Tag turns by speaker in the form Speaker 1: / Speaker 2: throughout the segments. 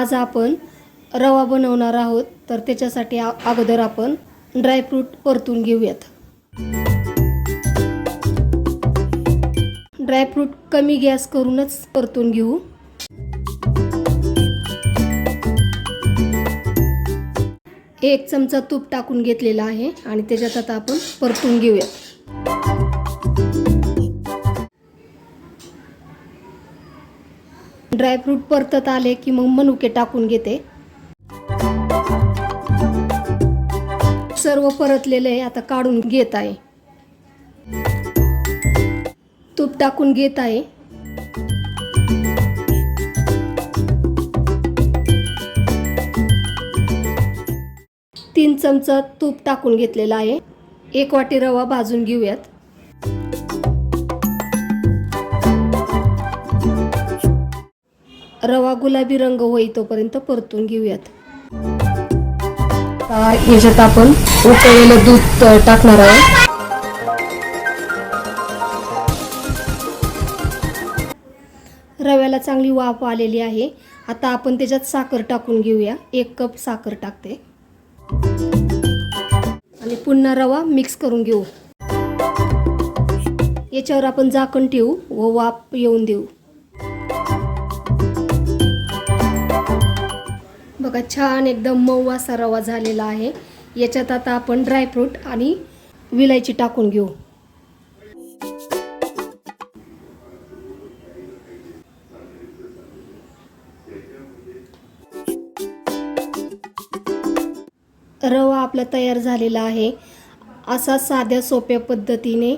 Speaker 1: आज आपण रवा बनवणार आहोत तर त्याच्यासाठी अगोदर आपण ड्रायफ्रूट परतून घेऊयात. ड्रायफ्रूट कमी गॅस करूनच परतून घेऊ. एक चमचा तूप टाकून घेतलेला आहे आणि त्याच्यात आता आपण परतून घेऊयात. ड्रायफ्रूट परतत आले की मग मनुके टाकून घेते. सर्व परतलेले आता काढून घेत आहे. तूप टाकून घेत आहे. तीन चमचा तूप टाकून घेतलेला आहे. एक वाटी रवा भाजून घेऊयात. रवा गुलाबी रंग होई तोपर्यंत परतून घेऊयात. याच्यात आपण उकळलेलं दूध टाकणार आहे रव्याला चांगली वाफ आलेली आहे. आता आपण त्याच्यात साखर टाकून घेऊया. एक कप साखर टाकते. आणि पुन्हा रवा मिक्स करून घेऊ. याच्यावर आपण झाकण ठेवू व वाफ येऊन देऊ. बघा छान एकदम मऊ असा रवा झालेला आहे. याच्यात आता आपण ड्रायफ्रूट आणि विलायची टाकून घेऊ. रवा आपला तयार झालेला आहे. असा साध्या सोप्या पद्धतीने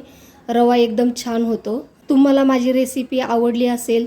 Speaker 1: रवा एकदम छान होतो. तुम्हाला माझी रेसिपी आवडली असेल